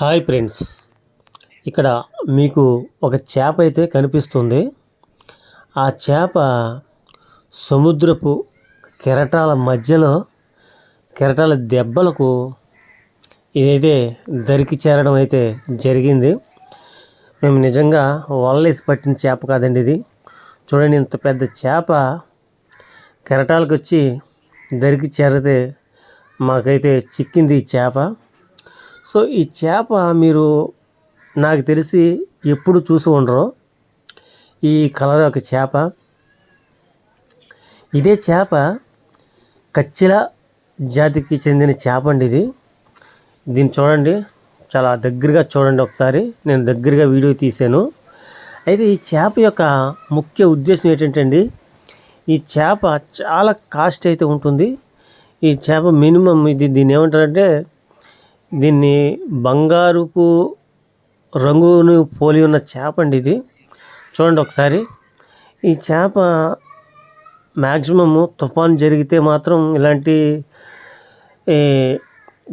Hi friends. ఇక్కడ మీకు ఒక చేప అయితే కనిపిస్తుంది. ఆ చేప సముద్రపు కెరటాల మధ్యలో కెరటాల దెబ్బలకు ఇదైతే దరికి చేరడం అయితే జరిగింది. మేము నిజంగా వలలేసి పట్టిన చేప కాదండి ఇది. చూడండి ఇంత పెద్ద చేప కెరటాలకు వచ్చి దరికి చేరితే మాకైతే చిక్కింది ఈ చేప. సో ఈ చేప మీరు నాకు తెలిసి ఎప్పుడు చూసి ఉండరు. ఈ కలర్ ఒక చేప. ఇదే చేప కచ్చిల జాతికి చెందిన చేప అండి ఇది. దీన్ని చూడండి. చాలా దగ్గరగా చూడండి ఒకసారి. నేను దగ్గరగా వీడియో తీశాను. అయితే ఈ చేప యొక్క ముఖ్య ఉద్దేశం ఏంటంటే అండి ఈ చేప చాలా కాస్ట్ అయితే ఉంటుంది. ఈ చేప మినిమం ఇది దీన్ని ఏమంటారంటే దీన్ని బంగారుపు రంగును పోలి ఉన్న చేప అండి ఇది. చూడండి ఒకసారి. ఈ చేప మ్యాక్సిమము తుఫాన్ జరిగితే మాత్రం ఇలాంటి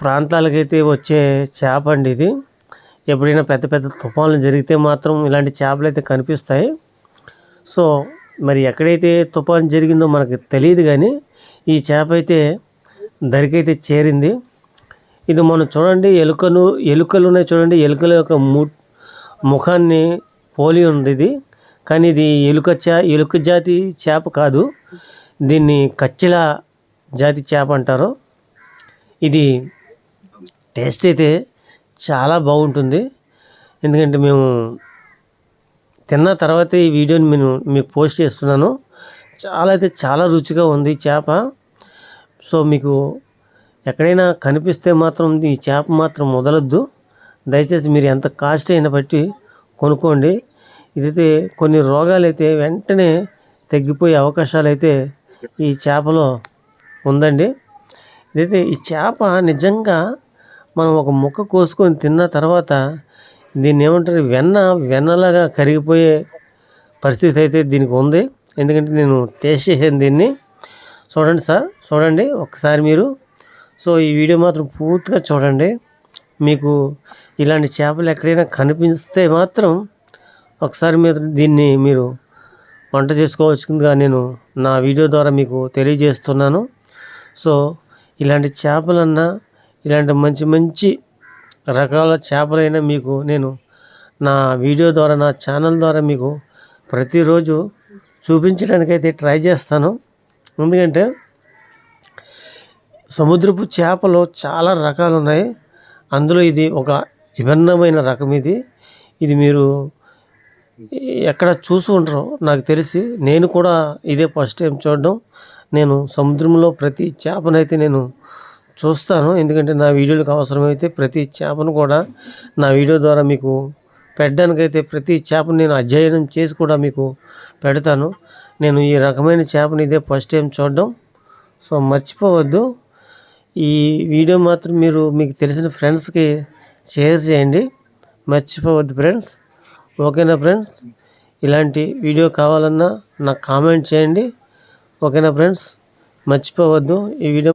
ప్రాంతాలకైతే వచ్చే చేప అండి ఇది. ఎప్పుడైనా పెద్ద పెద్ద తుఫాన్లు జరిగితే మాత్రం ఇలాంటి చేపలు అయితే కనిపిస్తాయి. సో మరి ఎక్కడైతే తుఫాన్ జరిగిందో మనకు తెలియదు కానీ ఈ చేప అయితే దరికైతే చేరింది. ఇది మనం చూడండి ఎలుకను ఎలుకలు ఉన్నాయి చూడండి ఎలుకల యొక్క ము ముఖాన్ని పోలి ఉంది ఇది. కానీ ఇది ఎలుక చా ఎలుక జాతి చేప కాదు. దీన్ని కచ్చిల జాతి చేప అంటారు. ఇది టేస్ట్ అయితే చాలా బాగుంటుంది. ఎందుకంటే మేము తిన్న తర్వాత ఈ వీడియోని నేను మీకు పోస్ట్ చేస్తున్నాను. చాలా అయితే చాలా రుచిగా ఉంది చేప. సో మీకు ఎక్కడైనా కనిపిస్తే మాత్రం ఈ చేప మాత్రం మొదలొద్దు దయచేసి మీరు ఎంత కాస్ట్ అయినా బట్టి కొనుక్కోండి. ఇదైతే కొన్ని రోగాలు అయితే వెంటనే తగ్గిపోయే అవకాశాలు అయితే ఈ చేపలో ఉందండి. ఇదైతే ఈ చేప నిజంగా మనం ఒక ముక్క కోసుకొని తిన్న తర్వాత దీన్ని ఏమంటారు? వెన్న వెన్నలాగా కరిగిపోయే పరిస్థితి అయితే దీనికి ఉంది. ఎందుకంటే నేను టేస్ట్ చేసాను దీన్ని. చూడండి సార్ చూడండి. ఒకసారి మీరు సో ఈ వీడియో మాత్రం పూర్తిగా చూడండి. మీకు ఇలాంటి చేపలు ఎక్కడైనా కనిపిస్తే మాత్రం ఒకసారి మీరు దీన్ని మీరు వంట చేసుకోవచ్చుగా నేను నా వీడియో ద్వారా మీకు తెలియజేస్తున్నాను. సో ఇలాంటి చేపలన్నా ఇలాంటి మంచి మంచి రకాల చేపలైనా మీకు నేను నా వీడియో ద్వారా నా ఛానల్ ద్వారా మీకు ప్రతిరోజు చూపించడానికైతే ట్రై చేస్తాను. ఎందుకంటే సముద్రపు చేపలు చాలా రకాలు ఉన్నాయి అందులో ఇది ఒక విభిన్నమైన రకం ఇది. ఇది మీరు ఎక్కడ చూసి ఉండరు నాకు తెలిసి నేను కూడా ఇదే ఫస్ట్ టైం చూడడం. నేను సముద్రంలో ప్రతి చేపనైతే నేను చూస్తాను. ఎందుకంటే నా వీడియోలకు అవసరమైతే ప్రతి చేపను కూడా నా వీడియో ద్వారా మీకు పెట్టడానికైతే ప్రతి చేపను నేను అధ్యయనం చేసి కూడా మీకు పెడతాను. నేను ఈ రకమైన చేపను ఇదే ఫస్ట్ టైం చూడడం. సో మర్చిపోవద్దు. ఈ వీడియో మాత్రం మీరు మీకు తెలిసిన ఫ్రెండ్స్కి షేర్ చేయండి. మర్చిపోవద్దు ఫ్రెండ్స్ ఓకేనా ఫ్రెండ్స్ ఇలాంటి వీడియో కావాలన్నా నాకు కామెంట్ చేయండి. ఓకేనా ఫ్రెండ్స్ మర్చిపోవద్దు ఈ వీడియో.